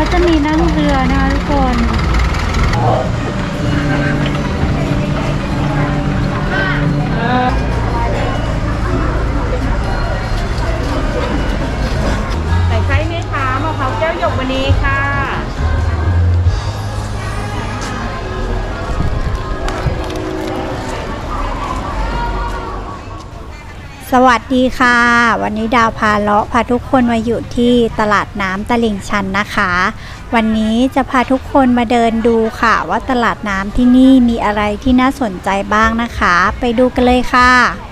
เขาจะมีนั่งเรือนะคะทุกคนใส่ไส้ไหมคะมะพร้าวแก้วหยกวันนี้ค่ะ สวัสดีค่ะ วันนี้ดาวพาเลาะพาทุกคนมาอยู่ที่ตลาดน้ำตลิ่งชันนะคะ วันนี้จะพาทุกคนมาเดินดูค่ะ ว่าตลาดน้ำที่นี่มีอะไรที่น่าสนใจบ้างนะคะ ไปดูกันเลยค่ะ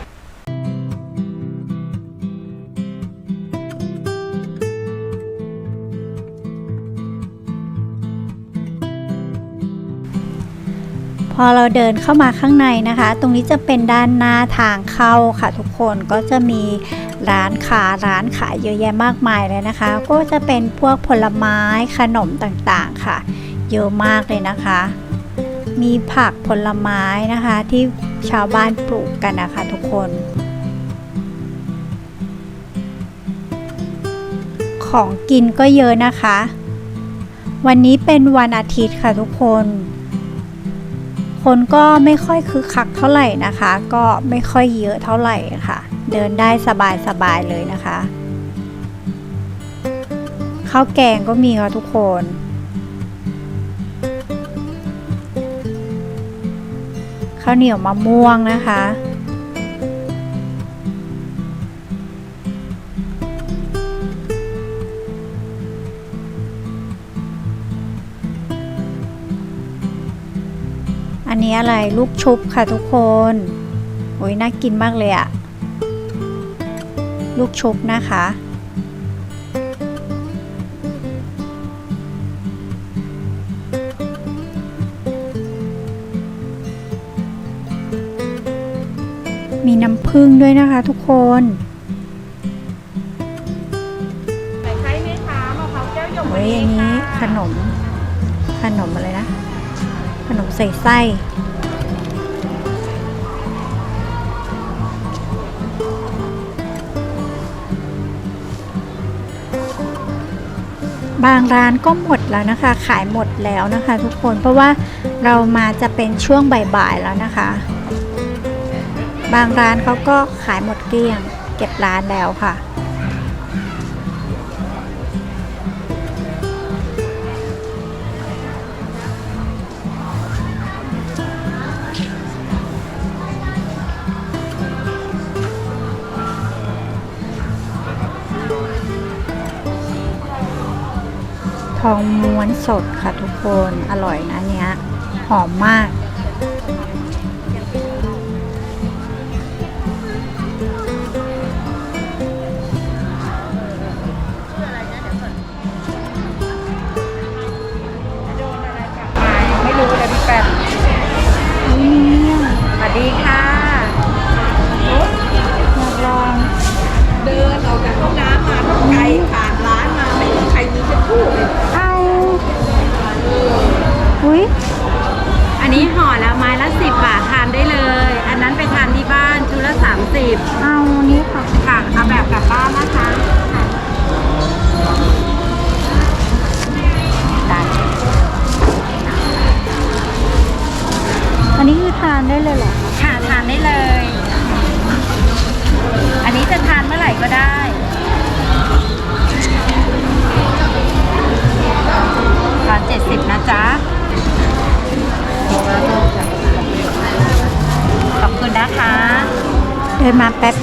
พอเราเดินเข้ามาข้างในนะคะ ตรงนี้จะเป็นด้านหน้าทางเข้าค่ะทุกคนก็จะมีร้านค้าร้านขายเยอะแยะมากมายเลยนะคะ ก็จะเป็นพวกผลไม้ขนมต่างๆค่ะ เยอะมากเลยนะคะ มีผักผลไม้นะคะที่ชาวบ้านปลูกกันนะคะทุกคนของกินก็เยอะนะคะ วันนี้เป็นวันอาทิตย์ค่ะทุกคน คนก็ไม่ค่อยคึกคักเท่าไหร่นะคะ ก็ไม่ค่อยเยอะเท่าไหร่ค่ะ เดินได้สบายๆเลยนะคะข้าวแกงก็มีค่ะทุกคน ข้าวเหนียวมะม่วงนะคะ อันนี้อะไรลูกชุบค่ะทุกคนโอ้ยน่ากินมากเลยอะลูกชุบนะคะ มีน้ำผึ้งด้วยนะคะทุกคนใส่ไส้ไหมคะมะพร้าวแก้วหยกวัเฮ้นยนี้อันนี้ค่ะขนม ขนมอะไรนะ ขนมใส่ไส้บางร้านก็หมดแล้วนะคะ ขายหมดแล้วนะคะ ทุกคนเพราะว่าเรามาจะเป็นช่วงบ่ายๆแล้วนะคะ บางร้านเขาก็ขายหมดเกลี้ยง เก็บร้านแล้วค่ะ องม้วนสดค่ะทุกคน อร่อยนะเนี้ย หอมมาก อุ้ยอันนี้ห่อแล้วไม้ละสิบบาททานได้เลย อันนั้นไปทานที่บ้านชุดละสามสิบเอานี่ค่ะค่ะเอาแบบกลับบ้านนะคะ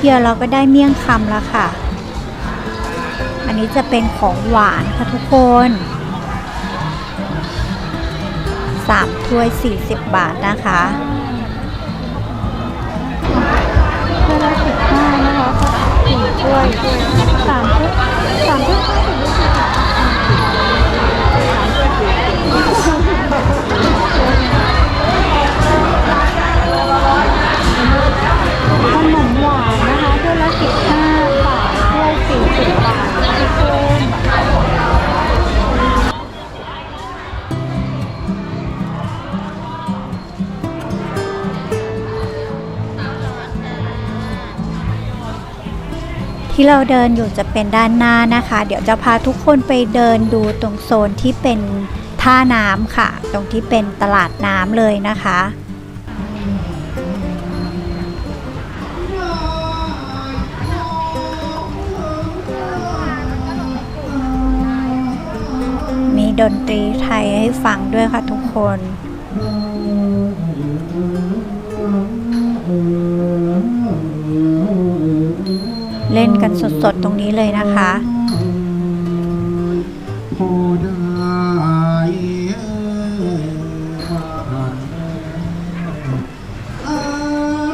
เดียวเราก็ได้เมี่ยงคำแล้วค่ะ อันนี้จะเป็นของหวานค่ะทุกคนสามถ้วย 40 บาทนะคะถ้วยละสิบห้านะคะสี่ถ้วยสามถ้วยสามถ้วยห้าสิบ ที่เราเดินอยู่จะเป็นด้านหน้านะคะ เดี๋ยวจะพาทุกคนไปเดินดูตรงโซนที่เป็นท่าน้ำค่ะ ตรงที่เป็นตลาดน้ำเลยนะคะมีดนตรีไทยให้ฟังด้วยค่ะทุกคน กันสดๆตรงนี้เลยนะคะด้เอ่ย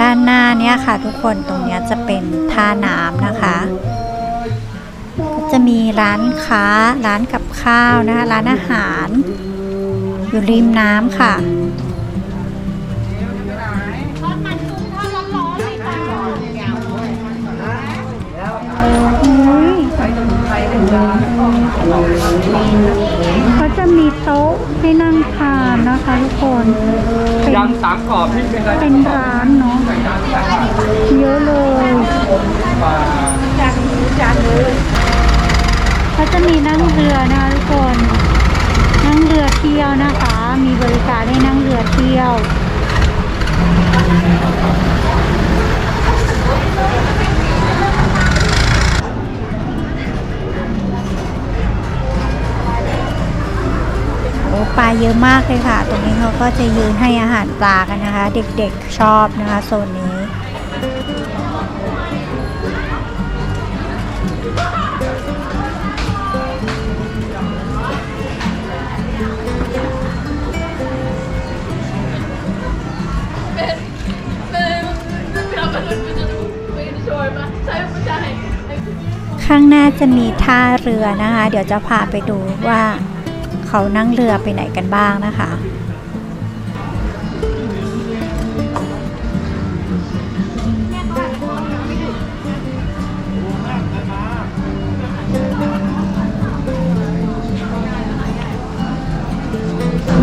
ด้านหน้าเนี่ยค่ะทุกคนตรงเนี้ยจะเป็นท่าน้ำนะคะ ก็จะมีร้านค้าร้านกับข้าวนะคะ ร้านอาหาร อยู่ริมน้ำค่ะ เขาจะมีโต๊ะให้นั่งทานนะคะทุกคนเป็นยำสามกรอบที่เป็นอะไรเป็นร้านเนาะเยอะเลยเขาจะมีนั่งเรือนะคะทุกคน นั่งเรือเที่ยวนะคะ มีบริการให้นั่งเรือเที่ยว ปลาเยอะมากเลยค่ะ ตรงนี้เขาก็จะยืนให้อาหารปลากันนะคะ เด็กๆชอบนะคะโซนนี้ข้างหน้าจะมีท่าเรือนะคะ เดี๋ยวจะพาไปดูว่า เขานั่งเรือไปไหนกันบ้างนะคะ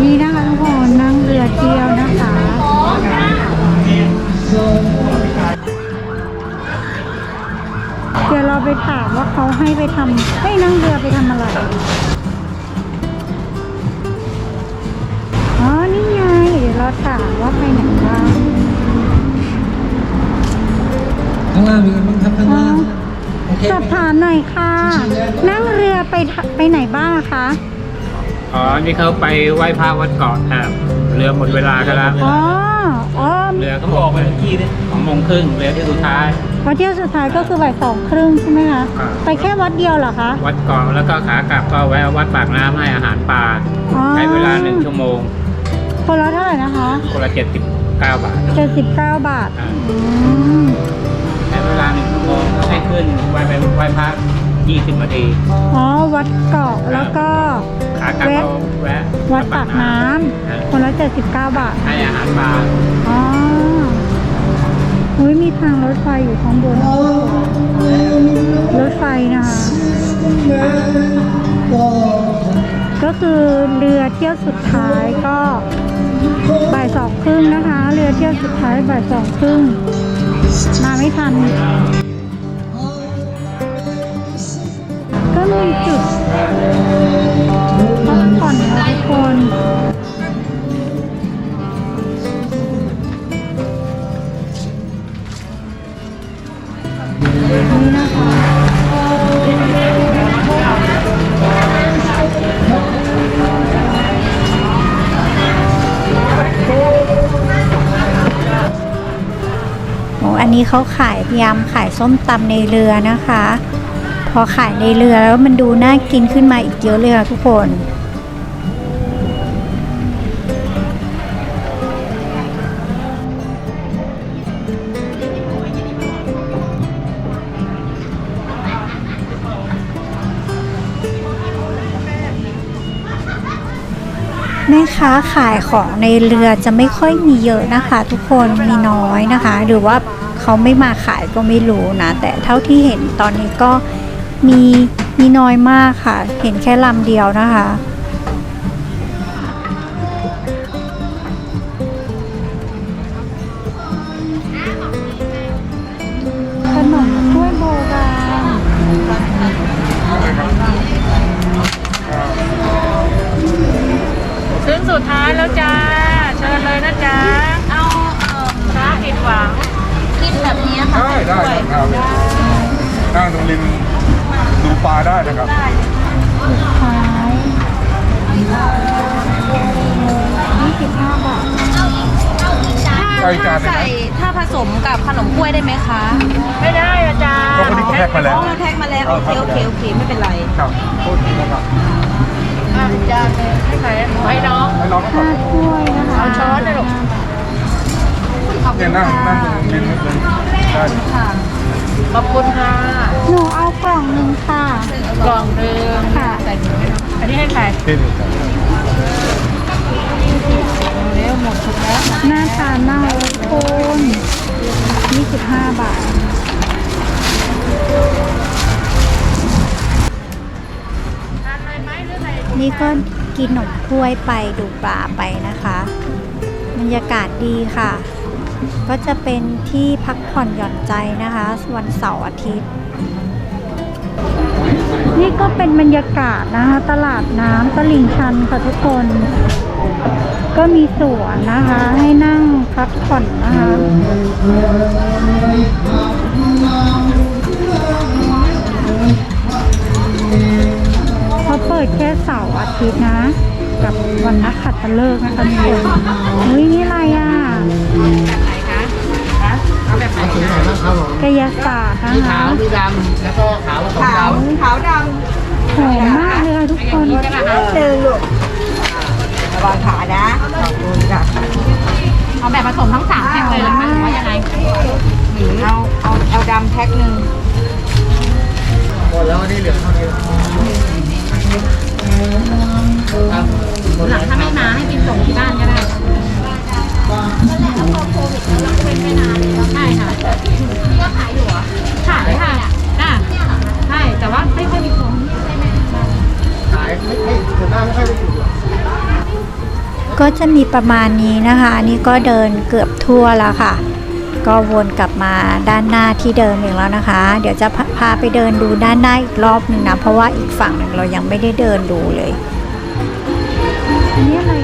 นี่นะคะทุกคนนั่งเรือเที่ยวนะคะเดี๋ยวเราไปถามว่าเขาให้ไปทำให้นั่งเรือไปทำอะไร ราถามว่าไปไหนบ้างข้างล่างมีกันบ้างครับข้างอ๋อล่างโอเคสอบถามหน่อยค่ะ นั่งเรือไปทะไปไหนบ้างอะคะอ๋อ นี่เขาไปไหว้พระวัดเกาะครับเรือหมดเวลากันแล้วอ๋ออ๋อเรือเขาบอกไปเมื่อกี้นี่สองโมงครึ่งเรือที่สุดท้ายวันเที่ยวสุดท้ายก็คือบ่ายสองครึ่งใช่ไหมคะครับไปแค่วัดเดียวเหรอคะ วัดเกาะแล้วก็ขากลับก็แวะวัดปากน้ำให้อาหารปลาอ๋อใช้เวลาหนึ่งชั่วโมง คนละเท่าไหร่นะคะคนละเจ็ดสิบเก้าบาทเจ็ดสิบเก้าบาทอ่าอืมใช้เวลาหนึ่งชั่วโมงให้ขึ้นไหว้ไปไหว้พระยี่สิบนาทีอ๋อวัดเกาะแล้วก็ขากลับก็แวะวัดปากน้ำคนละเจ็ดสิบเก้าบาทให้อาหารปลาอ๋ออุ้ยมีทางรถไฟอยู่ข้างบน รถไฟนะคะก็คือเรือเที่ยวสุดท้ายก็ บ่ายสองครึ่งนะคะ เรือเที่ยวสุดท้ายบ่ายสองครึ่ง มาไม่ทัน ก็มีจุดพักผ่อนนะทุกคน นี้เขาขายยำขายส้มตำในเรือนะคะ พอขายในเรือแล้วมันดูน่ากินขึ้นมาอีกเยอะเลยค่ะทุกคนแม่ค้าขายของในเรือจะไม่ค่อยมีเยอะนะคะ ทุกคนมีน้อยนะคะ หรือว่า เขาไม่มาขายก็ไม่รู้นะ แต่เท่าที่เห็นตอนนี้ก็มีมีน้อยมากค่ะ เห็นแค่ลำเดียวนะคะ เอาอีกจานหนึงใส่นะ ถ้าผสมกับขนมกล้วยได้ไหมคะไม่ได้อาจารย์ก็คนนี้เขาแพ็คมาแล้ว อ๋อแพ็คมาแล้วโอเคโอเคโอเคไม่เป็นไร ครับโทษทีนะครับอาจารย์ให้ใครให้น้องให้น้องก็ขอห้าถ้วยนะคะเอาช้อนนะลูกเนี่ยนั่งนั่งริมเลยได้ขอบคุณค่ะหนูเอากล่องหนึ่งค่ะ กล่องหนึ่งค่ะใส่ถุงให้น้องอันนี้ให้ใครที่นี่ครับ หมดทุกแล้วหน้าทานมากเลยทุกคนยี่สิบห้าบาท นี่ก็กินขนมถ้วยไปดูปลาไปนะคะบรรยากาศดีค่ะ ก็จะเป็นที่พักผ่อนหย่อนใจนะคะ วันเสาร์อาทิตย์ นี่ก็เป็นบรรยากาศนะคะ ตลาดน้ำตลิ่งชันค่ะทุกคน ก็มีสวนนะคะ ให้นั่งพักผ่อนนะคะเขาเปิดแค่เสาร์อาทิตย์นะ กับวันนักขัตฤกษ์นะคะทุกคนเฮ้ยนี่อะไรอะเอาแบบไหนเอาสีไหนบ้างครับผมกายศาสตร์นะคะมีดำแล้วก็ขาวผสมขาวดำขาวดหอมมากเลยค่ะทุกคนำหนึ่งลูกระวังขานะขอบคุณค่ะเอาแบบผสมทั้งสามแพ็คเลยนะคะหรือว่ายังไงเอาเอาเอาดำแพ็คหนึ่งหมดแล้วนี่เหลือเท่านี้ครับหลังถ้าไม่มาให้กินส่งที่บ้านก็ได้ใช่ค่ะพี่ก็ขายอยู่เหรอขาย ก็จะมีประมาณนี้นะคะ อันนี้ก็เดินเกือบทั่วแล้วค่ะ ก็วนกลับมาด้านหน้าที่เดิมอีกแล้วนะคะ เดี๋ยวจะพาพาไปเดินดูด้านหน้าอีกรอบหนึ่งนะ เพราะว่าอีกฝั่งหนึ่งเรายังไม่ได้เดินดูเลย อันนี้อะไร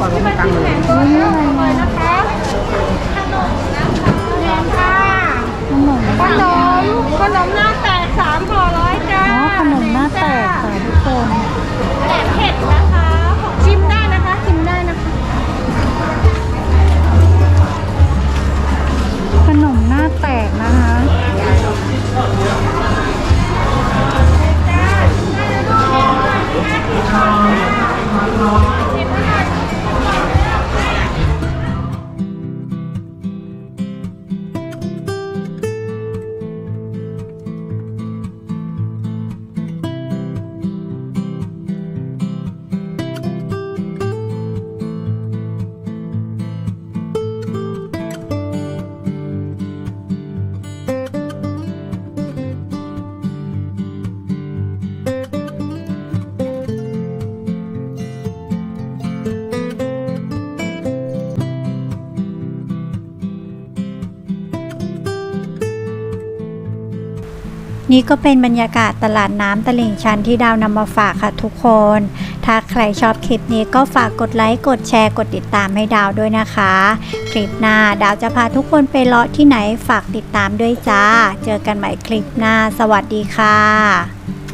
ก่อนว่ามันตั้งเลยนี่อะไรเนะนะคะแหนมค่ะขนมขนมขนมหน้าแตกสามห่อร้อยจ้าอ๋อขนมหน้าแตกค่ะทุกคนแหนมเผ็ดนะคะชิมได้นะคะชิมได้นะคะ ขนมหน้าแตกนะคะ นี่ก็เป็นบรรยากาศตลาดน้ำตลิ่งชันที่ดาวนำมาฝากค่ะทุกคน ถ้าใครชอบคลิปนี้ก็ฝากกดไลค์กดแชร์กดติดตามให้ดาวด้วยนะคะ คลิปหน้าดาวจะพาทุกคนไปเลาะที่ไหนฝากติดตามด้วยจ้า เจอกันใหม่คลิปหน้า สวัสดีค่ะ